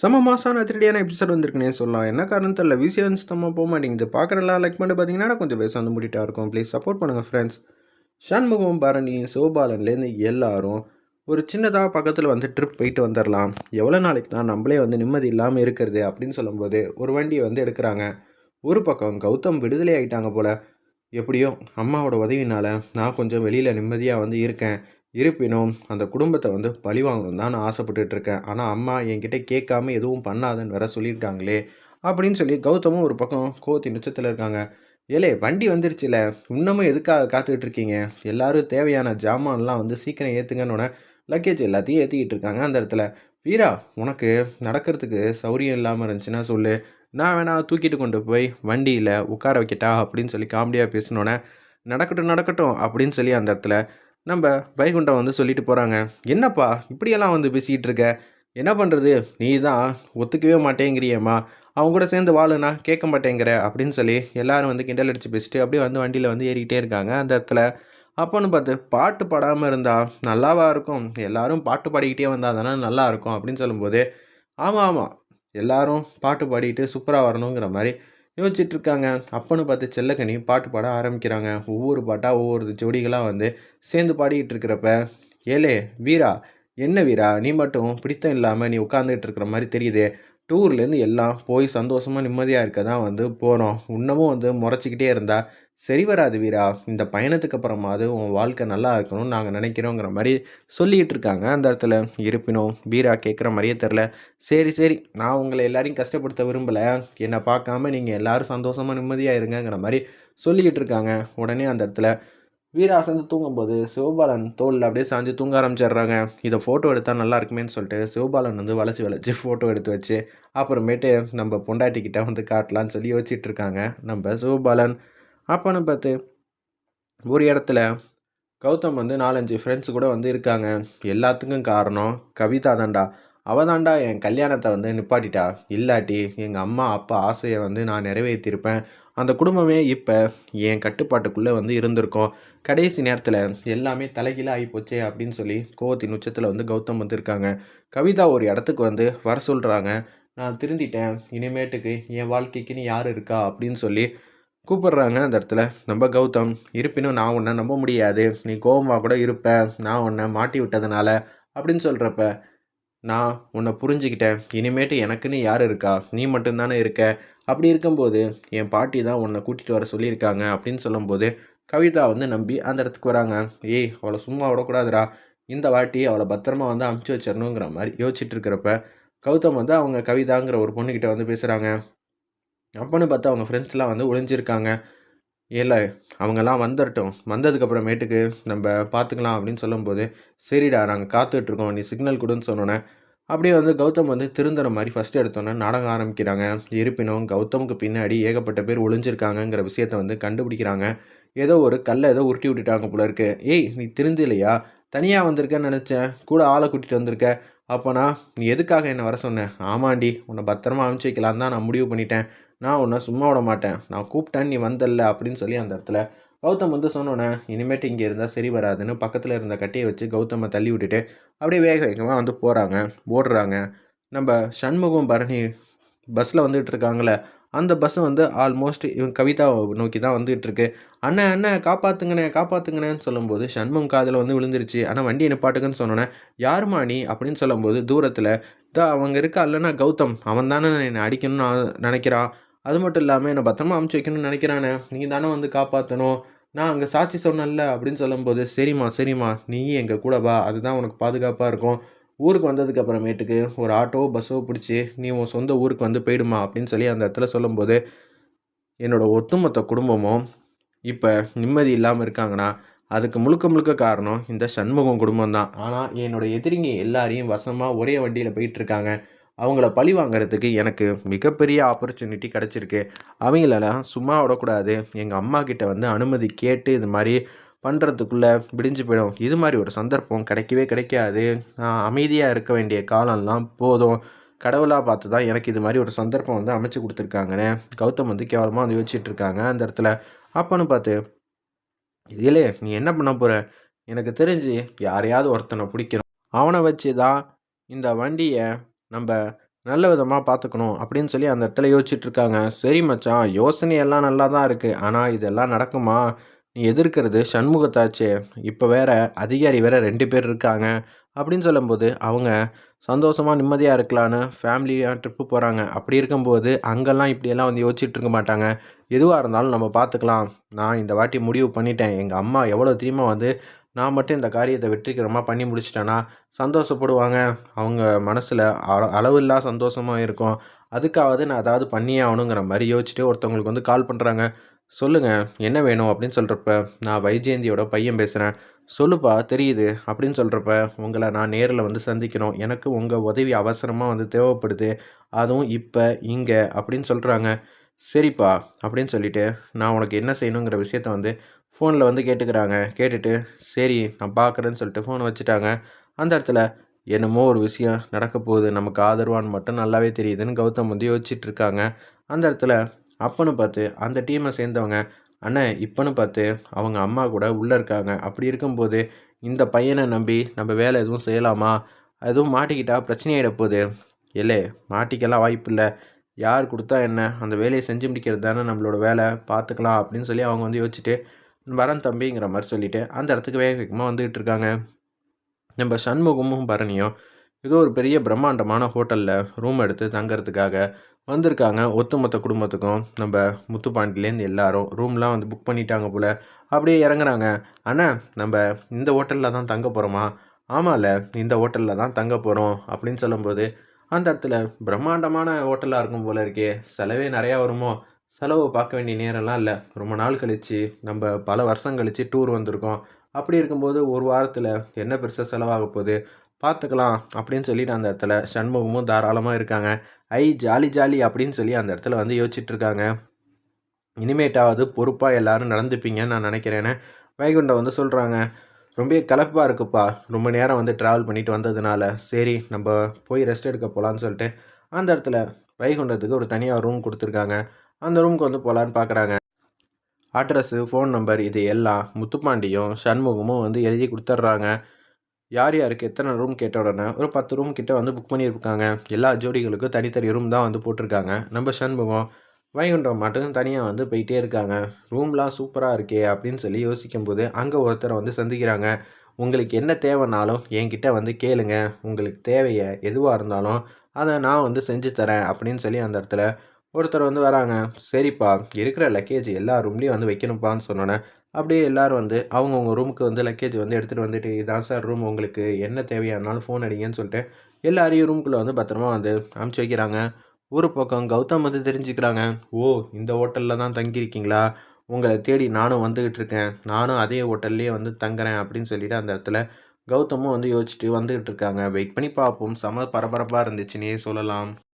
செம மாசான அதிரடியான எபிசோட் வந்திருக்குனே சொல்லலாம். என்ன காரணம் தெரியல. விசிஎன் சுத்தமாக போக மாட்டேங்குது. பார்க்குறலாம் லைக் பண்ணி பார்த்தீங்கன்னா கொஞ்சம் பேச வந்து முடிட்டா இருக்கும். ப்ளீஸ் சப்போர்ட் பண்ணுங்கள் ஃப்ரெண்ட்ஸ் ஷண்முகம் பரணி சிவபாலன்லேருந்து எல்லாரும் ஒரு சின்னதாக பக்கத்தில் வந்து ட்ரிப் போயிட்டு வந்துடலாம் எவ்வளோ நாளைக்கு தான் நம்மளே வந்து நிம்மதி இல்லாமல் இருக்கிறது அப்படின்னு சொல்லும்போது ஒரு வண்டியை வந்து எடுக்கிறாங்க. ஒரு பக்கம் கௌதம் விடுதலை ஆகிட்டாங்க போல். எப்படியோ அம்மாவோட உதவினால் நான் கொஞ்சம் வெளியில் நிம்மதியாக வந்து இருக்கேன். இருப்பினும் அந்த குடும்பத்தை வந்து பழி வாங்கணும் தான் நான் ஆசைப்பட்டுட்டு இருக்கேன். ஆனால் அம்மா என்கிட்ட கேட்காம எதுவும் பண்ணாதன்னு வேற சொல்லியிருக்காங்களே அப்படின்னு சொல்லி கௌதமும் ஒரு பக்கம் கோத்தி நிச்சத்தில் இருக்காங்க. ஏலே வண்டி வந்துருச்சுல இன்னமும் எதுக்காக காத்துக்கிட்டு இருக்கீங்க? எல்லாரும் தேவையான ஜாமான்லாம் வந்து சீக்கிரம் ஏற்றுங்கன்னு லக்கேஜ் எல்லாத்தையும் ஏற்றிக்கிட்டு இருக்காங்க அந்த இடத்துல. வீரா உனக்கு நடக்கிறதுக்கு சௌரியம் இல்லாமல் இருந்துச்சுன்னா சொல்லு. நான் வேணா தூக்கிட்டு கொண்டு போய் வண்டியில் உட்கார வைக்கட்டா அப்படின்னு சொல்லி காமெடியாக பேசினோன்னே நடக்கட்டும் நடக்கட்டும் அப்படின்னு சொல்லி அந்த இடத்துல நம்ம வைகுண்டம் வந்து சொல்லிட்டு போகிறாங்க என்னப்பா இப்படியெல்லாம் வந்து பேசிக்கிட்டு இருக்க? என்ன பண்ணுறது நீ தான் ஒத்துக்கவே மாட்டேங்கிறியம்மா. அவங்க கூட சேர்ந்து வாழுனா கேட்க மாட்டேங்கிற அப்படின்னு சொல்லி எல்லாரும் வந்து கிண்டல் அடித்து பேசிட்டு அப்படியே வந்து வண்டியில் வந்து ஏறிக்கிட்டே இருக்காங்க அந்த இடத்துல. அப்போன்னு பார்த்து பாட்டு பாடாமல் இருந்தால் நல்லாவா இருக்கும்? எல்லாரும் பாட்டு பாடிக்கிட்டே வந்தால் தானே நல்லா இருக்கும்? அப்படின்னு சொல்லும்போது ஆமாம் ஆமாம் எல்லாரும் பாட்டு பாடிக்கிட்டு சூப்பராக வரணுங்கிற மாதிரி யோசிச்சுட்டு இருக்காங்க அப்பன்னு பார்த்து செல்லக்கனி பாட்டு பாட ஆரம்பிக்கிறாங்க. ஒவ்வொரு பாட்டாக ஒவ்வொரு ஜோடிகளாக வந்து சேர்ந்து பாடிக்கிட்டு இருக்கிறப்ப ஏலே வீரா என்ன வீரா? நீ மட்டும் பிடித்தம் இல்லாமல் நீ உட்காந்துட்டு இருக்கிற மாதிரி தெரியுது. டூர்லேருந்து எல்லாம் போய் சந்தோஷமாக நிம்மதியாக இருக்க தான் வந்து போகிறோம் இன்னமும் வந்து முறைச்சிக்கிட்டே இருந்தால் சரி வராது வீரா. இந்த பயணத்துக்கு அப்புறமாவது உன் வாழ்க்கை நல்லா இருக்கணும்னு நாங்கள் நினைக்கிறோங்கிற மாதிரி சொல்லிகிட்டு இருக்காங்க. அந்த இடத்துல இருப்பினும் வீரா கேட்குற மாதிரியே தெரில சரி சரி. நான் உங்களை எல்லாரையும் கஷ்டப்படுத்த விரும்பலை. என்னை பார்க்காம நீங்கள் எல்லோரும் சந்தோஷமாக நிம்மதியாக இருங்கங்கிற மாதிரி சொல்லிக்கிட்டு இருக்காங்க. உடனே அந்த இடத்துல வீரா சேர்ந்து தூங்கும்போது சிவபாலன் தோளில் அப்படியே சாஞ்சு தூங்க ஆரம்பிச்சிடுறாங்க. இதை ஃபோட்டோ எடுத்தால் நல்லா இருக்குமேன்னு சொல்லிட்டு சிவபாலன் வந்து வளைச்சி வளைச்சி ஃபோட்டோ எடுத்து வச்சு அப்புறமேட்டு நம்ம பொண்டாட்டிக்கிட்ட வந்து காட்டலான்னு சொல்லி யோசிச்சுட்டு இருக்காங்க. நம்ம சிவபாலன் அப்போன்னு பார்த்து ஒரு இடத்துல கௌதம் வந்து நாலஞ்சு ஃப்ரெண்ட்ஸ் கூட வந்து இருக்காங்க. எல்லாத்துக்கும் காரணம் கவிதா தாண்டா அவள் தாண்டா என் கல்யாணத்தை வந்து நிப்பாட்டிட்டா. இல்லாட்டி எங்கள் அம்மா அப்பா ஆசையை வந்து நான் நிறைவேற்றிருப்பேன். அந்த குடும்பமே இப்போ என் கட்டுப்பாட்டுக்குள்ளே வந்து இருந்திருக்கோம். கடைசி நேரத்தில் எல்லாமே தலைகீழ ஆகிப்போச்சே அப்படின்னு சொல்லி கோவத்தின் உச்சத்தில் வந்து கௌதம் வந்துருக்காங்க கவிதா ஒரு இடத்துக்கு வந்து வர சொல்கிறாங்க நான் திருந்திட்டேன். இனிமேட்டுக்கு என் வாழ்க்கைக்குன்னு யார் இருக்கா அப்படின்னு சொல்லி கூப்பிடுறாங்க அந்த இடத்துல. நம்ம கௌதம் இருப்பினும் நான் உன்னை நம்ப முடியாது. நீ கோபமாக கூட இருப்ப. நான் உன்னை மாட்டி விட்டதுனால அப்படின்னு சொல்கிறப்ப நான் உன்னை புரிஞ்சுக்கிட்டேன். இனிமேட்டு எனக்குன்னு யார் இருக்கா? நீ மட்டும்தானே இருக்க? அப்படி இருக்கும்போது என் பாட்டி தான் உன்னை கூட்டிகிட்டு வர சொல்லியிருக்காங்க அப்படின்னு சொல்லும்போது கவிதா வந்து நம்பி அந்த இடத்துக்கு வராங்க. ஏய் அவளை சும்மா விடக்கூடாதுரா இந்த வாட்டி அவளை பத்திரமா வந்து அமுச்சு வச்சிடணுங்கிற மாதிரி யோசிச்சுட்டு இருக்கிறப்ப கௌதம் வந்து அவங்க கவிதாங்கிற ஒரு பொண்ணுக்கிட்ட வந்து பேசுகிறாங்க அப்போன்னு பார்த்தா அவங்க ஃப்ரெண்ட்ஸ்லாம் வந்து ஒளிஞ்சிருக்காங்க. இல்லை அவங்கெல்லாம் வந்துடட்டும் வந்ததுக்கப்புறமேட்டுக்கு நம்ம பார்த்துக்கலாம் அப்படின்னு சொல்லும்போது சரிடா நாங்கள் காத்துட்ருக்கோம் நீ சிக்னல் கொடுன்னு சொன்னோன்னே அப்படியே வந்து கௌதம் வந்து திருந்துற மாதிரி ஃபஸ்ட்டு எடுத்தோன்னே நாடகம் ஆரம்பிக்கிறாங்க. இருப்பினும் கௌதமுக்கு பின்னாடி ஏகப்பட்ட பேர் ஒளிஞ்சிருக்காங்கங்கிற விஷயத்த வந்து கண்டுபிடிக்கிறாங்க. ஏதோ ஒரு கல்லை ஏதோ உருட்டி விட்டுட்டாங்க போல இருக்கு. ஏய் நீ திருந்து இல்லையா தனியாக வந்திருக்கேன்னு நினச்சேன். கூட ஆளை கூட்டிகிட்டு வந்திருக்க. அப்போனா நீ எதுக்காக என்னை வர சொன்னேன் ஆமாண்டி உன்னை பத்திரமா அனுப்பிச்சி வைக்கலாம் தான் நான் முடிவு பண்ணிட்டேன். நான் உன்னை சும்மா விட மாட்டேன். நான் கூப்பிட்டேன் நீ வந்தல்ல அப்படின்னு சொல்லி அந்த இடத்துல கௌதம் வந்து சொன்னோன்னே இனிமேட்டு இங்கே இருந்தால் சரி வராதுன்னு பக்கத்தில் இருந்த கட்டையை வச்சு கௌதமை தள்ளி விட்டுட்டு அப்படியே வேக வேகமாக வந்து போகிறாங்க ஓடுறாங்க. நம்ம சண்முகம் பரணி பஸ்ஸில் வந்துகிட்டு இருக்காங்களே அந்த பஸ்ஸு வந்து ஆல்மோஸ்ட் இவன் கவிதா நோக்கி தான் வந்துகிட்டு இருக்கு. அண்ணன் அண்ணன் காப்பாற்றுங்கண்ணே காப்பாற்றுங்கண்ணேன்னு சொல்லும்போது சண்முகம் காதில் வந்து விழுந்துருச்சு. ஆனால் வண்டியை நிப்பாட்டுக்குன்னு சொன்னோன்னே யாருமா நீ? அப்படின்னு சொல்லும்போது தூரத்தில் தான் அவங்க இருக்கா இல்லைன்னா கௌதம் அவன் தானே என்னை அடிக்கணும்னு நினைக்கிறான் அது மட்டும் இல்லாமல் என்னை பத்திரமா அமுச்சு வைக்கணும்னு நினைக்கிறானே. நீங்கள் தானே வந்து காப்பாற்றணும் நான் அங்கே சாட்சி சொன்னேன்ல அப்படின்னு சொல்லும்போது சரிம்மா சரிம்மா நீ எங்கள் கூட வா. அதுதான் உனக்கு பாதுகாப்பாக இருக்கும். ஊருக்கு வந்ததுக்கு அப்புறமேட்டுக்கு ஒரு ஆட்டோ பஸ்ஸோ பிடிச்சி நீ உன் சொந்த ஊருக்கு வந்து போயிடுமா? அப்படின்னு சொல்லி அந்த இடத்துல சொல்லும்போது என்னோடய ஒட்டுமொத்த குடும்பமும் இப்போ நிம்மதி இல்லாமல் இருக்காங்கன்னா அதுக்கு முழுக்க முழுக்க காரணம் இந்த சண்முகம் குடும்பம் தான் ஆனால் என்னோடய எதிரிங்க எல்லாரையும் வசமாக ஒரே வண்டியில் போயிட்டுருக்காங்க அவங்கள பழி வாங்குறதுக்கு எனக்கு மிகப்பெரிய ஆப்பர்ச்சுனிட்டி கிடச்சிருக்கு. அவங்களெல்லாம் சும்மா விடக்கூடாது. எங்கள் அம்மா கிட்ட வந்து அனுமதி கேட்டு இது மாதிரி பண்ணுறதுக்குள்ளே விடிஞ்சு போயிடும். இது மாதிரி ஒரு சந்தர்ப்பம் கிடைக்கவே கிடைக்காது. அமைதியாக இருக்க வேண்டிய காலம்லாம் போதும். கடவுளாக பார்த்து தான் எனக்கு இது மாதிரி ஒரு சந்தர்ப்பம் வந்து அமைச்சு கொடுத்துருக்காங்கன்னு கௌதம் வந்து கேவலமாக வந்து யோசிச்சுட்டு இருக்காங்க அந்த இடத்துல. அப்போன்னு பார்த்து இதிலே நீ என்ன பண்ண போகிற எனக்கு தெரிஞ்சு யாரையாவது ஒருத்தனை பிடிக்கணும். அவனை வச்சு தான் இந்த வண்டியை நம்ம நல்ல விதமாக பார்த்துக்கணும் அப்படின்னு சொல்லி அந்த இடத்துல யோசிச்சுட்டு இருக்காங்க சரி மச்சான் யோசனையெல்லாம் நல்லா தான் இருக்குது ஆனால் இதெல்லாம் நடக்குமா? நீ எதிர்க்கிறது சண்முகத்தாச்சே. இப்போ வேற அதிகாரி வேற ரெண்டு பேர் இருக்காங்க. அப்படின்னு சொல்லும்போது அவங்க சந்தோஷமாக நிம்மதியாக இருக்கலான்னு ஃபேமிலியாக ட்ரிப்பு போகிறாங்க அப்படி இருக்கும்போது அங்கெல்லாம் இப்படியெல்லாம் வந்து யோசிச்சுட்டு இருக்க மாட்டாங்க. எதுவாக இருந்தாலும் நம்ம பார்த்துக்கலாம் நான் இந்த வாட்டி முடிவு பண்ணிட்டேன். எங்கள் அம்மா எவ்வளோ தீமா வந்து நான் மட்டும் இந்த காரியத்தை வெற்றிகரமாக பண்ணி முடிச்சிட்டேன்னா சந்தோஷப்படுவாங்க. அவங்க மனசில் அள அளவில்லா சந்தோஷமாக இருக்கும். அதுக்காவது நான் அதாவது பண்ணியே ஆகணுங்கிற மாதிரி யோசிச்சுட்டு ஒருத்தவங்களுக்கு வந்து கால் பண்ணுறாங்க சொல்லுங்கள் என்ன வேணும் அப்படின்னு சொல்கிறப்ப நான் வைஜெயந்தியோட பையன் பேசுகிறேன் சொல்லுப்பா தெரியுது அப்படின்னு சொல்கிறப்ப உங்களை நான் நேரில் வந்து சந்திக்கணும். எனக்கு உங்கள் உதவி அவசரமாக வந்து தேவைப்படுது. அதுவும் இப்போ இங்கே அப்படின்னு சொல்கிறாங்க சரிப்பா அப்படின்னு சொல்லிவிட்டு நான் உனக்கு என்ன செய்யணுங்கிற விஷயத்த வந்து ஃபோனில் வந்து கேட்டுக்கிறாங்க. கேட்டுட்டு சரி நான் பார்க்குறேன்னு சொல்லிட்டு ஃபோனை வச்சுட்டாங்க. அந்த இடத்துல என்னமோ ஒரு விஷயம் நடக்க போகுது. நமக்கு ஆதரவான்னு மட்டும் நல்லாவே தெரியுதுன்னு கௌதம் வந்து யோசிச்சுட்டு இருக்காங்க. அந்த இடத்துல அப்பன்னு பார்த்து அந்த டீமை சேர்ந்தவங்க அண்ணன் இப்போன்னு பார்த்து அவங்க அம்மா கூட உள்ளே இருக்காங்க. அப்படி இருக்கும்போது இந்த பையனை நம்பி நம்ம வேலை எதுவும் செய்யலாமா? எதுவும் மாட்டிக்கிட்டா பிரச்சனையாயிட போகுது. இல்லை மாட்டிக்கலாம் வாய்ப்பு இல்லை. யார் கொடுத்தா என்ன? அந்த வேலையை செஞ்சு முடிக்கிறது தானே நம்மளோட வேலை. பார்த்துக்கலாம். அப்படின்னு சொல்லி அவங்க வந்து யோசிச்சுட்டு வரன் தம்பிங்கிற மாதிரி சொல்லிட்டு அந்த இடத்துக்கு வேக வேகமாக வந்துகிட்டு இருக்காங்க. நம்ம சண்முகமும் பரணியும் ஏதோ ஒரு பெரிய பிரம்மாண்டமான ஹோட்டலில் ரூம் எடுத்து தங்கிறதுக்காக வந்திருக்காங்க. ஒத்துமொத்த குடும்பத்துக்கும் நம்ம முத்துப்பாண்டிலேருந்து எல்லாரும் ரூம்லாம் வந்து புக் பண்ணிட்டாங்க போல். அப்படியே இறங்குறாங்க. ஆனால் நம்ம இந்த ஹோட்டலில் தான் தங்க போகிறோமா ஆமாம்ல இந்த ஹோட்டலில் தான் தங்க போகிறோம் அப்படின்னு சொல்லும்போது அந்த இடத்துல பிரம்மாண்டமான ஹோட்டலாக இருக்கும் போல இருக்கே. செலவே நிறையா வருமோ? செலவை பார்க்க வேண்டிய நேரம்லாம் இல்லை. ரொம்ப நாள் கழித்து நம்ம பல வருஷம் கழித்து டூர் வந்திருக்கோம். அப்படி இருக்கும்போது ஒரு வாரத்தில் என்ன பெருசாக செலவாக போகுது? பார்த்துக்கலாம் அப்படின்னு சொல்லிட்டு அந்த இடத்துல சண்முகமும் தாராளமாக இருக்காங்க. ஐ ஜாலி ஜாலி அப்படின்னு சொல்லி அந்த இடத்துல வந்து யோசிச்சுட்ருக்காங்க இனிமேட்டாவது பொறுப்பாக எல்லாரும் நடந்துப்பீங்கன்னு நான் நினைக்கிறேன்னு வைகுண்டம் வந்து சொல்கிறாங்க ரொம்ப கலப்பாக இருக்குப்பா. ரொம்ப நேரம் வந்து ட்ராவல் பண்ணிட்டு வந்ததுனால சரி நம்ம போய் ரெஸ்ட் எடுக்க போகலான்னு சொல்லிட்டு அந்த இடத்துல வைகுண்டத்துக்கு ஒரு தனியாக ரூம் கொடுத்துருக்காங்க. அந்த ரூமுக்கு வந்து போகலான்னு பார்க்குறாங்க அட்ரஸ்ஸு ஃபோன் நம்பர் இது எல்லாம் முத்துப்பாண்டியும் சண்முகமும் வந்து எழுதி கொடுத்துட்றாங்க. யார் யாருக்கு எத்தனை ரூம் கேட்ட உடனே ஒரு பத்து ரூம் கிட்ட வந்து புக் பண்ணியிருக்காங்க. எல்லா ஜோடிகளுக்கும் தனித்தனி ரூம் தான் வந்து போட்டிருக்காங்க. நம்ம சண்முகம் வைகுண்டம் மட்டும் தனியாக வந்து போயிட்டே இருக்காங்க. ரூம்லாம் சூப்பராக இருக்கே அப்படின்னு சொல்லி யோசிக்கும்போது அங்கே ஒருத்தரை வந்து சந்திக்கிறாங்க. உங்களுக்கு என்ன தேவைனாலும் என்கிட்ட வந்து கேளுங்க. உங்களுக்கு தேவையை எதுவாக இருந்தாலும் அதை நான் வந்து செஞ்சு தரேன் அப்படின்னு சொல்லி அந்த இடத்துல ஒருத்தர் வந்து வராங்க. சரிப்பா இருக்கிற லக்கேஜ் எல்லா ரூம்லேயும் வந்து வைக்கணும்ப்பான்னு சொன்னோன்னே அப்படியே எல்லோரும் வந்து அவங்கவுங்க ரூமுக்கு வந்து லக்கேஜ் வந்து எடுத்துகிட்டு வந்துட்டு இதான் சார் ரூம் உங்களுக்கு என்ன தேவையானாலும் ஃபோன் அடிங்கன்னு சொல்லிட்டு எல்லாரையும் ரூம்குள்ளே வந்து பத்திரமா வந்து அமுச்சு வைக்கிறாங்க. ஒரு பக்கம் கௌதம் வந்து தெரிஞ்சுக்கிறாங்க ஓ இந்த ஹோட்டலில் தான் தங்கியிருக்கீங்களா? உங்களை தேடி நானும் வந்துக்கிட்டு இருக்கேன். நானும் அதே ஹோட்டல்லையே வந்து தங்குறேன் அப்படின்னு சொல்லிட்டு அந்த இடத்துல கௌதமும் வந்து யோசிச்சுட்டு வந்துக்கிட்டு இருக்காங்க. வெயிட் பண்ணி பார்ப்போம். செம பரபரப்பாக இருந்துச்சுன்னே சொல்லலாம்.